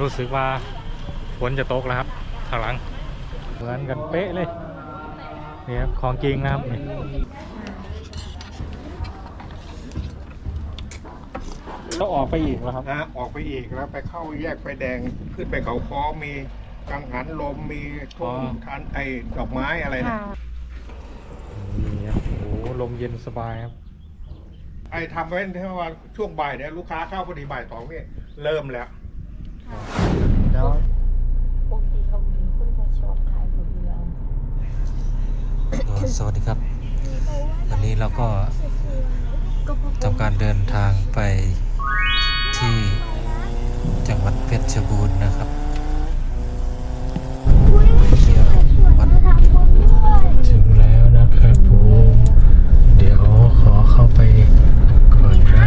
รู้สึกว่าฝนจะตกแล้วครับข้างหลัง เหมือนกันเป๊ะเลยนี่ครับของจริงนะครับนี่ต้องออกไปอีกแล้วครับนะออกไปอีกแล้วไปเข้าแยกไฟแดงขึ้นไปเขาค้อมีกังหันลมมีทุ่อ๋งอทานไอ้ดอกไม้อะไรนะนี่ครับโอ้โหลมเย็นสบายครับ ไอ้ทำไว้ที่ว่าช่วงบ่ายเนี่ยลูกค้าเข้าพอดีบ่ายสองนี่เริ่มแล้ว แล้วปกติเขาเป็นคนมาชอบขายหมดอยู่แล้วก็สวัสดีครับ วันนี้เราก็ทำการเดินทางไปที่จังหวัดเพชรบูรณ์นะครับเที่ยววัดถึงแล้วนะครับผมเดี๋ยวขอเข้าไปก่อนนะ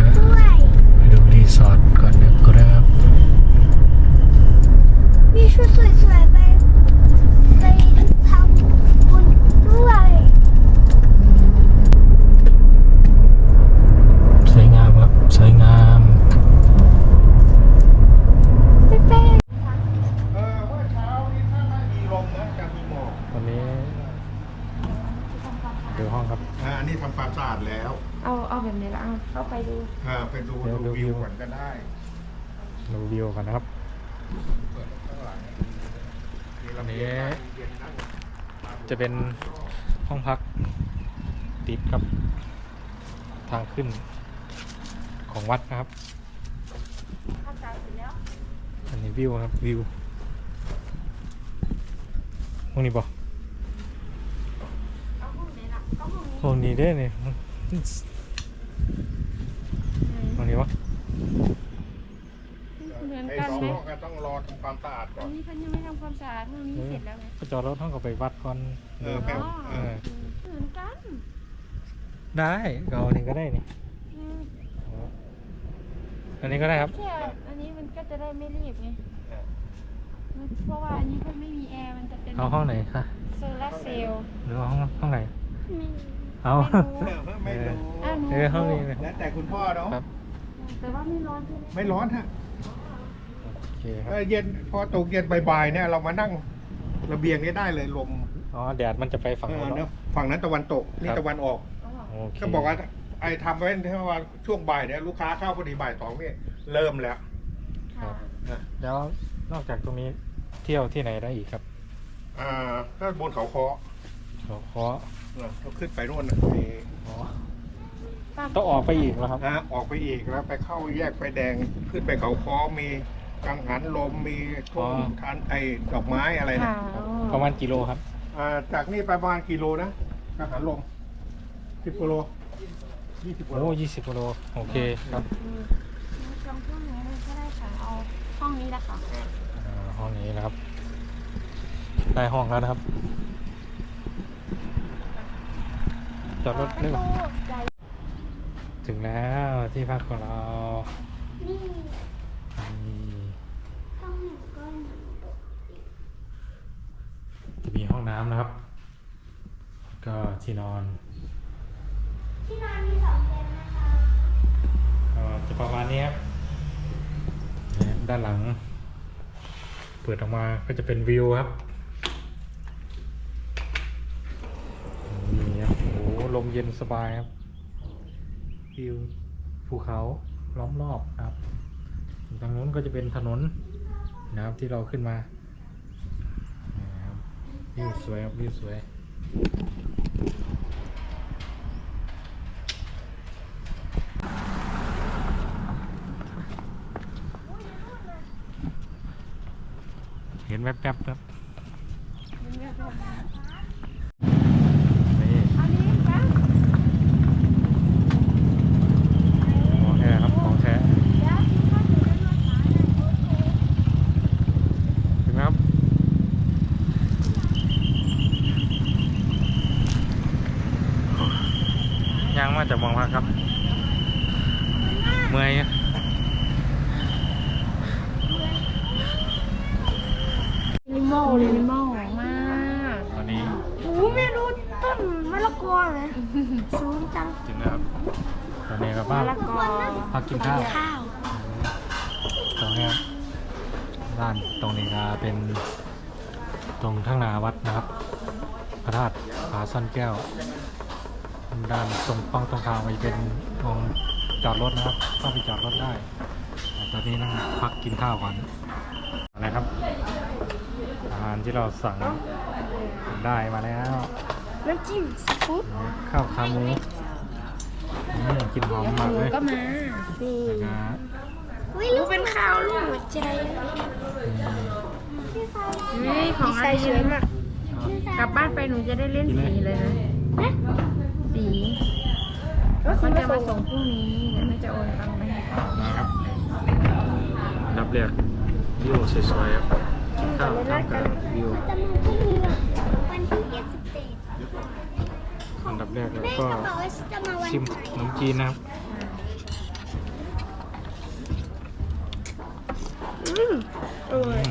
ไปดูรีสอร์ทก่อนนะครับ มี ชุดสวยๆไปไปทำบุญด้วยสวยงามครับ สวยงามเป้เออเมื่อเช้านี้ถ้าไม่มีลมนะจะมีหมอกวันนี้ดูห้องครับอ่าอันนี้ทำความสะอาดแล้วเอาเอาแบบนี้ละเอาเข้าไปดูอ่าไปดูเดี๋ยวดูดูวิวิววก่อนก็ได้ ดูวิวกันนะครับ เปิดข้างหลังมีระ อันนี้จะเป็นห้องพักติดกับทางขึ้นของวัดนะครับ อันนี้วิวครับวิวห้องนี้บอกห้องไหนล่ะเอาห้องนี้ห้องนี้ได้เนี่ยห้องนี้ปะ เหมือน ไอ้ กัน สองไหมห้องก็ต้องรอทำความสะอาดก่อัอนนนี้เขายังไม่ทำความสะอาดห้องนี้เสร็จแล้วไงก็จอดรถห้องก็ไปวัดก่อนเออไปอ๋อเออเหมือนกันได้ก็เอาอันนี้ก็ได้นี่อืมอันนี้ก็ได้ครับ แค่อันนี้มันก็จะได้ไม่รีบไงมันเพราะว่าอันนี้มันไม่มีแอร์มันจะเป็นเอาห้องไหนคะโซลาร์เซลล์หรือว่าห้องห้องไหน ไม่เอา ไม่รู้เออไม่รู้ อะหนูเออห้องนี้เลย แล้วแต่คุณพ่อเนาะ ครับ แต่ว่าไม่ร้อนใช่ไหมไม่ร้อนฮะโอ เคคเอรับอเย็นพอตกเย็นบ่ายๆเนี่ยเรามานั่งระเบียงนี้ได้เลยลมอ๋อแดดมันจะไปฝั่งเอโน้อนเนเนอะอะฝั่งนั้นตะวันตกนี่ครับ ตะวันออกอ๋อโอเคก็บอกว่าไอ้ทำไว้ที่ว่าช่วงบ่ายเนี่ยลูกค้าเข้าพอดีบ่ายสองนี่เริ่มแล้วครับนะแล้วนอกจากตรงนี้เที่ยวที่ไหนได้อีกครับอ่าก็บนเขาคอขอขอเออเราขึ้นไปนู่นน่ะไอ้อ๋อต้องออกไปอีกแล้วครับ นะออกไปอีกแล้วไปเข้าแยกไฟแดงขึ้นไปเขาคอมี กังหันลมมีทุ่อ๋งอทานไอ้ดอกไม้อะไรนะค่ะประมาณกิโลครับ อ่าจากนี่ประมาณกิโลนะกังหันลมสิบกิโลยี่สิบกิโลโอ้ยี่สิบกิโล โอเคครับ อืมจำช่วงนี้เลยก็ได้ค่ะ เอาห้องนี้แหละค่ะ อ่าห้องนี้นะครับ ได้ห้องแล้วนะครับ จอดรถนึกว่าถึงแล้วที่พักของเรา นี่นี่ ต้องหนึ่งก้อน จะ มีห้องน้ำนะครับ ก็ที่นอน ที่นอนมีสองเตียงนะคะก็จะประมาณนี้ครับเนี่ยด้านหลัง เปิดออกมาก็จะเป็นวิวครับนี่ครับโอ้โหลมเย็นสบายครับ วิวภูเขาล้อมรอบนะครับทางนู้นก็จะเป็นถนนนะครับที่เราขึ้นมานะครับ วิวสวยครับวิวสวยเห็นแวบๆครับนี่ อันนี้ค่ะ ของแท้ครับของแท้ เดี๋ยวที่พ่อถือจะนวดขาหน่อยโอเค ถึงแล้วครับยัง มาจากมองพักครับ เมื่อยอะลิมอลลิมอลมากตอนนี้โอ้ไม่รู้ต้นมะละกอเลยสูงจังถึงแล้วครับ ตอนนี้ครับมะบ้านละกอพักกินข้าวข้าวตรงนี้ครับร้ด้านตรงนี้ก็เป็นตรงข้างหน้าวัดนะครับพระธาตุผาซ่อนแก้ว ด้านตรงฝั่งตรงข้ามไปเป็นตรงจอดรถนะครับเข้าไปจอดรถได้แต่ตอนนี้นั่งพักกินข้าวก่อนอะไรครับ อาหารที่เราสั่งได้มาแล้วน้ำจิ้มซีฟู้ดข้าวขาหมูอืมกลินหอมมากเลยก็มานี่แล้วก็วิลูกเป็นข้าวลูกหัวใจมีเฮ้ยของใส่อะไรสวยมากกลับบ้านไปหนูจะได้เล่นสีเลยนะสี แล้วเขาคุณจะจะมามาส่ส่งงพรุ่งนี้เดี๋ยวแม่จะโอนตังค์ไปให้เขามาครับอันดับแรกวิวสวยๆครับข้าวท่ามกลางวิวจะมาพรุ่งนี้วันที่ยี่สิบเจ็ดอันดับแรกเราแม่ก็ก็บอกว่าจะมาวันชิมไหนขนมจีนนะครับอืมเออือม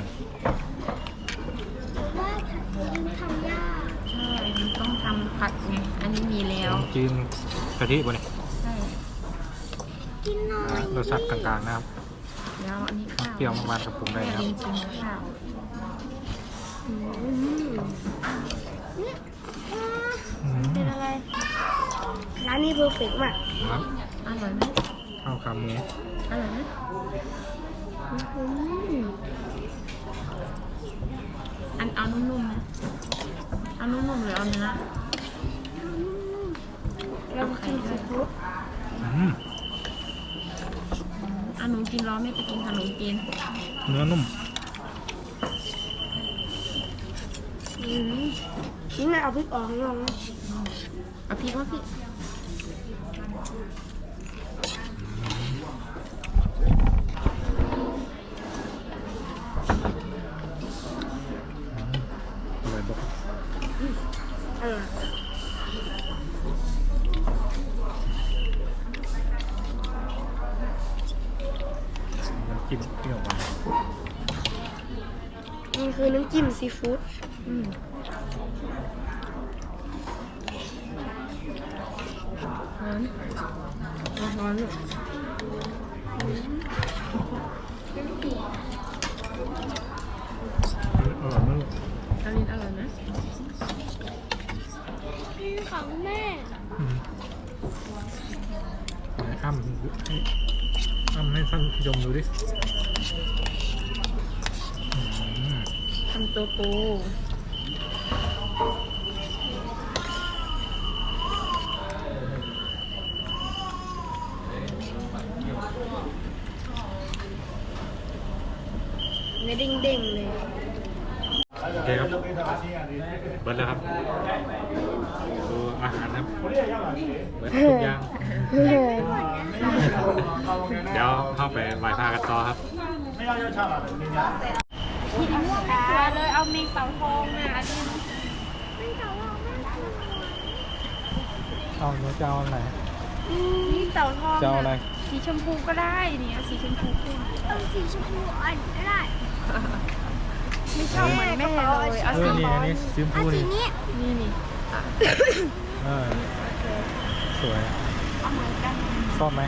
ว่าผัดซีอิ๊วทำยากใช่มันต้องทำผัดไงอันนี้มีแล้ขวนมจีน กะทิบะเนี่ยใช่กินหน่อยรสชาติกลางๆนะครับแล้วอันนี้ข้าวเปรี้ยวมากๆกับปรุงได้แม่นะครับลินชิมข้าวอืมเนี่ยอ่าอืมเป็นอะไรร้านนี้เพอร์เฟกต์มากครับอร่อยไหมข้าวขาหมูอร่อยไหมอืมอันเอานุ่มๆนะเอานุ่มๆหรือเอาเนื้อ เรากินซีฟู้ดอืมเอาหนูกินร้อนไม่ไปกินขนมจีนเนื้อนุ่มอืมนี่ไงเอาพริกออกข้างนอกนะเอาพริกว่าพ จิ้มซีฟู้ดร้อนร้อนอร่อยมากอันนี้อร่อยนะของแม่อืมไหนอ้ำให้อ้ำให้ท่านผู้ชมดูดิ ทำตัวปูเนื้อเด้งๆเลย โอเคครับ เบิร์ดแล้วครับ ดูอาหารครับ เบิร์ดทุกอย่าง เดี๋ยวเข้าไปไหว้พระกันต่อครับ สวยเลย เอาเมงเต่าทองน่ะอันนี้เอาเนื้อจะเอาอันไหนนี่เต่าทองจะเอาอะไร สีชมพูก็ได้เนี่ยสีชมพูเข้มเอาสีชมพูอ่อนก็ได้ ไม่ชอบเหมือนแม่เลยเอาเอสีอนี่อันนี้ซิมเอาพูสีนี่นี้นี่นี่เออสวยเอาเหมือนกันชอบไหม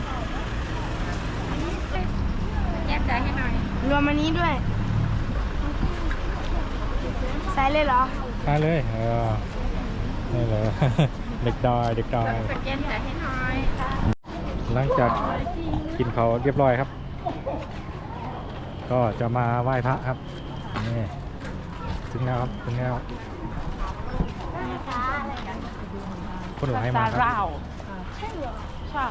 แยกใจให้หน่อย รวมอันนี้ด้วย ใส่เลยเหรอได้เลยเออนี่เลย เด็กดอยเด็กดอยสแกนใจให้หน่อยหลังจากกินเขาวเรียบร้อยครับ ก็จะมาไหว้พระครับนี่ถึงแล้วครับถึงแล้วคนหลายมากครับ ใช่เหรอใช่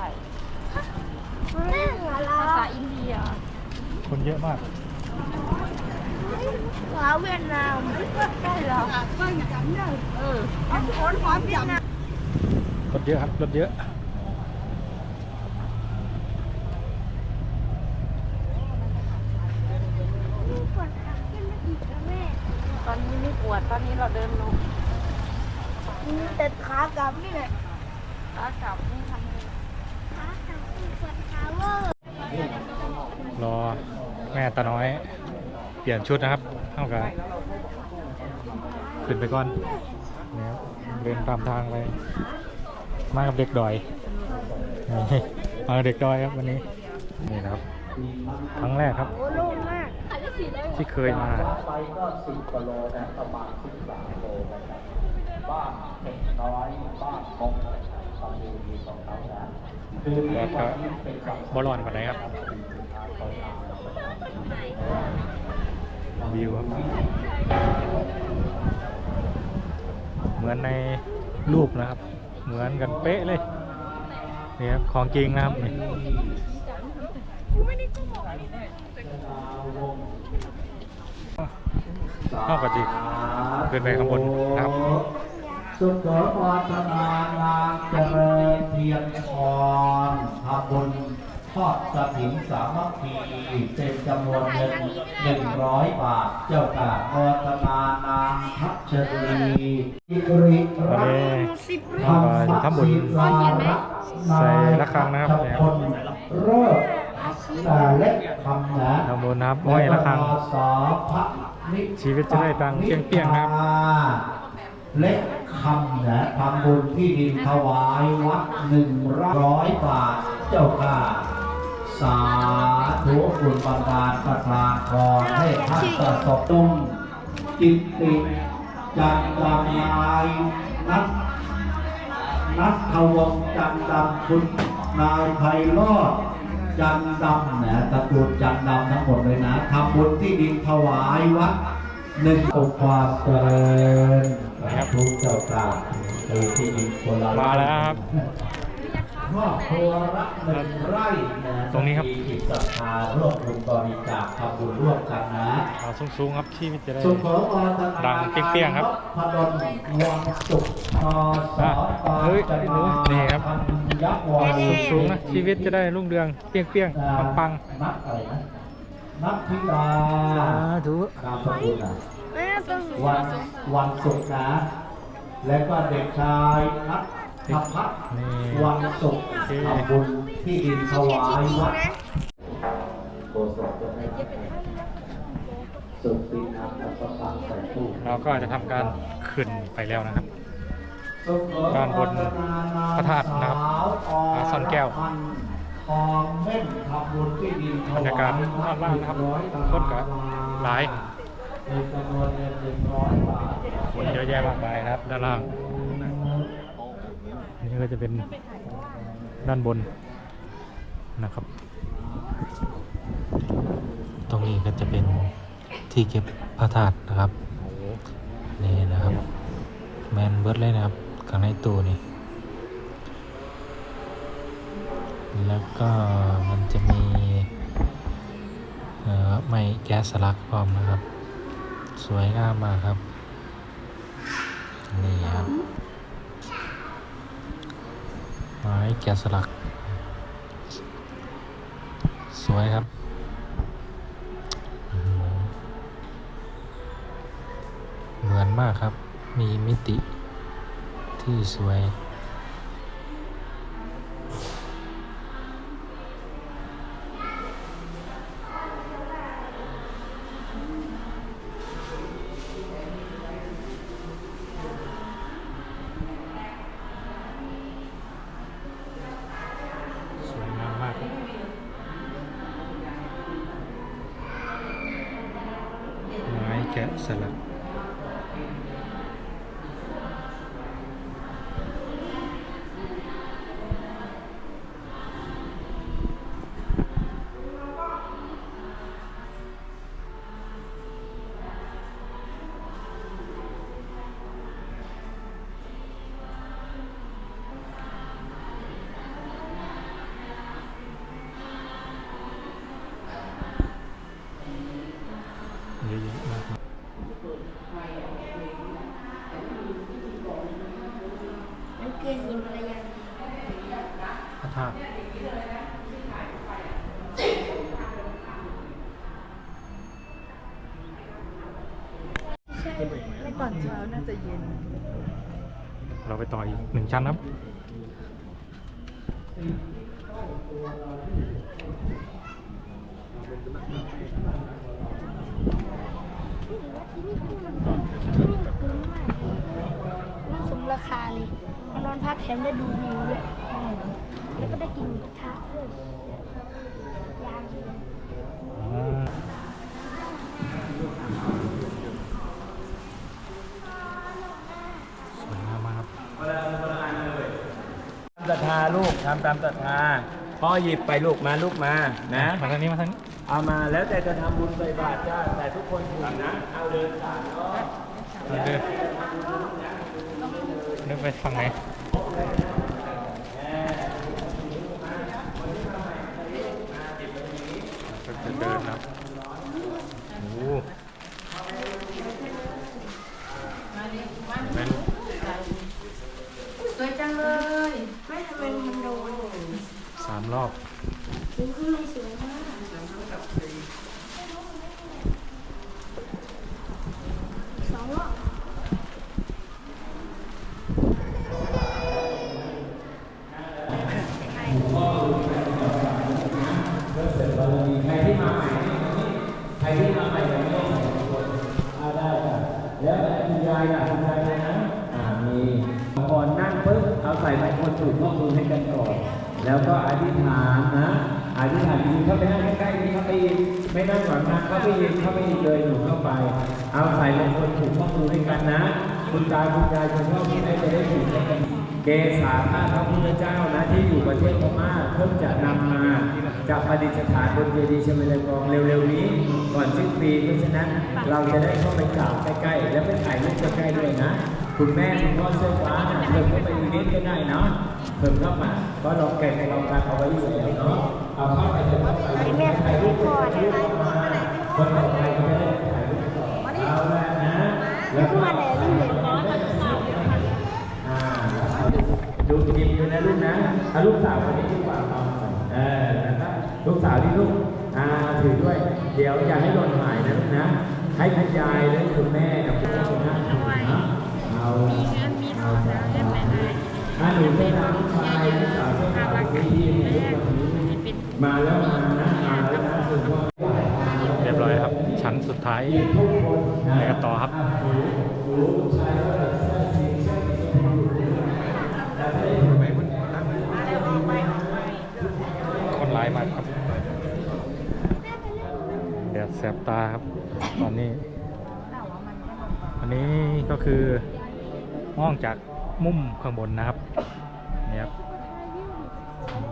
แม่หัวเราภาษาอินเดีย คนเยอะมาก หัวเวียดนามได้เหรอเออเอาคนพร้อมกันนะรถเยอะครับรถเยอะมีปวดขาขึ้นมาอีกแล้วแม่ตอนนี้ไม่ปวดตอนนี้เราเดินลงมีแต่ขากลับนี่แหละขากลับนี่ทำไงขากลับมีปวดขาเวอร์รอแม่ตาน้อย เปลี่ยนชุดนะครับเท่ากับขึ้นไปก่อนเนี่ยครับเดินตามทางไปมากับเด็กดอยมาเด็กดอยครับวันนี้นี่นะครับครั้งแรกครับที่เคยมาไปก็สิบกิโลนะประมาณสิบสามโลนะครับบ้านเด็กน้อยบ้านมงสามีของเขานะคือแล้วก็วันนี้เป็นกับบอลอนกันไหนครับ วิวครับ เหมือนในรูปนะครับ เหมือนกันเป๊ะเลยนี่ครับของจริงนะครับนี่นอกจากจิขึ้นไปข้างบนนะครับสุขโอตนานางเจริญเทียนพรทำบุญ ทอดกระถิ่นสามัคคีเป็นจำนวนเงินหนึ่งร้อยบาท เจ้าค่ะโอตนานางพัชรีอิริตอนรัตนี้น์เราก็อยู่ทำบุญใส่ระฆังนะครับเนี่ยคนเริ่มแต่เล็กคำนะทำบุญนะครับห้อยระฆังสอพระนิชีวิตจะได้ตังค์เปรี้ยงๆนะครับเล็กคำนะทำบุญที่ดินถวายวัดหนึ่งร้อยบาทเจ้าค่ะสา ธุบุญบันดาลประทานพรให้ท่านประสบตุงจิตติจันดำนายนัทนัททวงจันดำคุณนายไพโรอดจันดำนะตระกูลจันดำทั้งหมดเลยนะทำบุญที่ดินถวายวัดหนึ่งองค์ความเจริญสาธุเจ้าค่ะคือที่ดินคนละมาแล้วครับ ครอบครัวรักหนึ่งไร่นะตรงนี้ครับมีจิตศรัทธาร่วมบุญบริจาคทำบุญร่วมกันนะเอาสูงๆครับชีวิตจะได้ สุขโขอตนาดังเปรี้ยงๆครับพดลวังสุขอสออะเฮ้ยจนานี่ครับธัญวารีสูงๆนะชีวิตจะได้รุ่งเรืองเปรี้ยงๆปังนัดอะไรนะนัทธิดาๆสาธุนามสกุลนะแม่ต้องวันวันศุกร์นะ แล้วก็เด็กชายนัท ธพัฒน์นี่วันศุกร์โอเคทำบุญที่ดินถวายวัดโกศลจะให้สุขปีน้ำแล้วก็ฝากใส่ตู้เราก็จะทำการขึ้นไปแล้วนะครับสุขโขการบนพระธาตุนะครับสาวออ่าซ่อนแก้วพันทองเม่นทำบุญที่ดินถวายบรรยากาศด้านล่างนะครับอยตาคนก็หลายในจำนวนเงินหนึ่งร้อยบาทคนเยอะแยะมากมายนะครับด้านล่าง นี่ก็จะเป็นด้านบนนะครับ ตรงนี้ก็จะเป็นที่เก็บพระธาตุนะครับนี่นะครับ แมนเบิร์ดเลยนะครับข้างในตู้นี่แล้วก็มันจะมีเอ่อไม้แก๊สสลักพร้อมนะครับ สวยงามมากครับ นี่ครับ ม้แกะสลัก สวยครับเหมือนมากครับ มีมิติที่สวย อนเช้าน่าจะเย็น เราไปต่ออีกหนึ่งชั้นครับ มันสมราคาเลยมานอนพักแถมได้ดูวิวด้วยแล้วก็ได้กินหมูกระทะด้วยยางเลย อ่า สวยงามมากครับ ศรัทธาลูกทำตามศรัทธาพ่อหยิบไปลูกมาลูกมานะมาทางนี้มาทางนี้เอามาแล้วแต่จะทำบุญใส่บาตรจ้าแต่ทุกคนถูกนะเอาเดินสามรอบเดินเดินเดินไปฝั่งไหนก็จะเดินนะครับโอ้โหเห็นไหมลูก สวยจังเลย ไม่ทำไมมันโดน สามรอบ ดูข้างในสวยมากสองรอบ ใครที่มาใหม่ใครที่มาใหม่ยังไม่ได้ใส่คนเอาได้ค่ะแล้วคุณยายล่ะคุณยายเลยนะอ่ามีก่อนนั่งปึ๊บเอาใส่ไมโครจุดข้อมือให้กันก่อน แล้วก็อธิษฐานนะอธิษฐานยืนเข้าไปนั่งใกล้ๆนี่เข้าไปอีกไม่นั่งหลังนะเข้าไปอีกเข้าไปอีกเลยหนูเข้าไป เอาใส่ไมโครจุดข้อมือให้กันนะ คุณตาคุณยายคุณพ่อคุณแม่จะได้ถูกให้กัน เกษาพระพระพุทธเจ้านะที่อยู่ประเทศพม่าเพิ่งจะนำมาจะประดิษฐานบนเจดีย์ชเวลกองเร็วๆนี้ ก่อนสิ้นปีเพราะฉะนั้นเราจะได้เข้าไปกราบใกล้ๆ และไปถ่ายรูปใกล้ๆด้วยนะ คุณแม่คุณพ่อเสื้อฟ้าเนี่ยเพิ่มเข้าไปอีกนิดก็ได้เนาะเพิ่มเข้ามาเพราะเราเก่งเราการเอาไว้อยู่แล้วเนาะเอาเข้าไปจะเข้าไปถ่ายรูปก่อนคนต่อไปก็ไม่ได้ถ่ายรูปต่อเอาละนะแล้วก็ ลูกสาวคนนี้ดีกว่าเอาเออนะครับลูกสาวที่ลูกอ่าถือด้วย เดี๋ยวอย่าให้หล่นหายนะลูกนะ ให้คุณยายและคุณแม่กับคุณพ่อคุณแม่นะเอาเอาถ้าหนูไม่ทำลูกชายลูกสาวไม่ทำที่ที่ลูกคนนี้มาแล้วมานะมาแล้วนะคุณพ่อเรียบร้อยครับ ชั้นสุดท้ายไปกันต่อครับ คนร้ายมากครับแดดแส บตาครับ ตอนนี้ อันนี้ก็คือมองจากมุมข้างบนนะครับเนี่ยครับ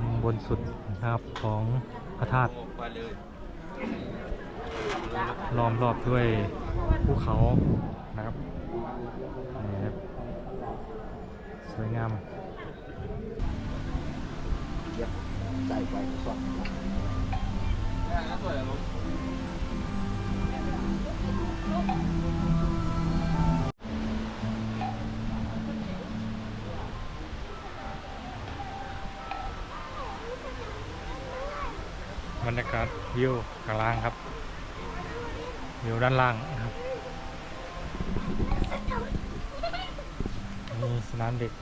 มุมบนสุดนะครับของพระธาตุล้อมรอบด้วยภูเขานะครับนี่ครับสวยงาม บรรยากาศวิวข้างล่างครับวิวด้านล่างนะครับมีสนามเด็ก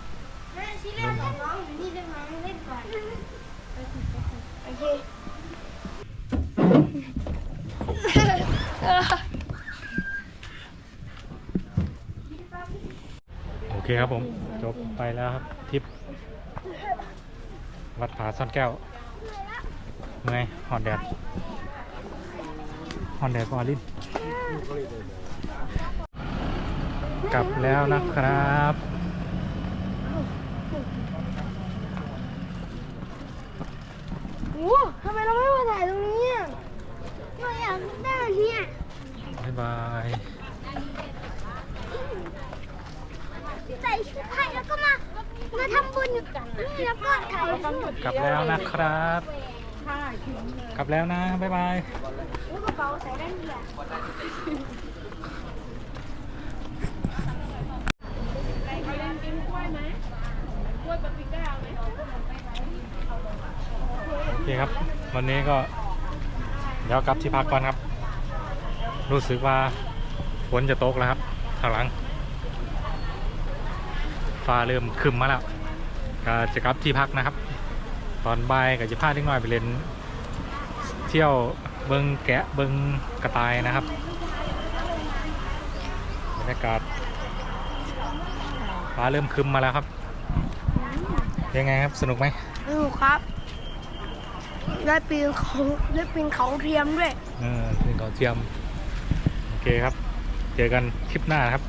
แม่ชี้แรกบอกน้องอยู่นี่ได้ไหมเล่นก่อนโอเค โอเคครับผม จบไปแล้วครับทริป วัดผาซ่อนแก้วเมื่อยหอนแดดหอนแดดพอลิ้นกลับแล้วนะครับ โอ้ทำไมเราไม่มาถ่ายตรงนี้อะเราอยากได้เนี่ย บ๊ายบาย ใส่ชุดไทยแล้วก็มา มาทำบุญอยู่นี่แล้วก็ถ่ายรูป กลับแล้วนะครับ กลับแล้วนะ บ๊ายบายโอเคครับ วันนี้ก็ เดี๋ยวกลับที่พักก่อนครับ รู้สึกว่าฝนจะตกแล้วครับข้างหลัง ฟ้าเริ่มคึมมาแล้วก็จะกลับที่พักนะครับ ตอนบ่ายก็จะพาเล็กน้อยไปเล่นเที่ยวเบิงแกะเบิงกระต่ายนะครับบรรยากาศฟ้าเริ่มครึมมาแล้วครับ ยังไงครับสนุกไหมดูครับ ได้ปีนเขาได้ปีนเขาเทียมด้วยเออเป็นเขาเทียมครับ เจอกันคลิปหน้านะครับ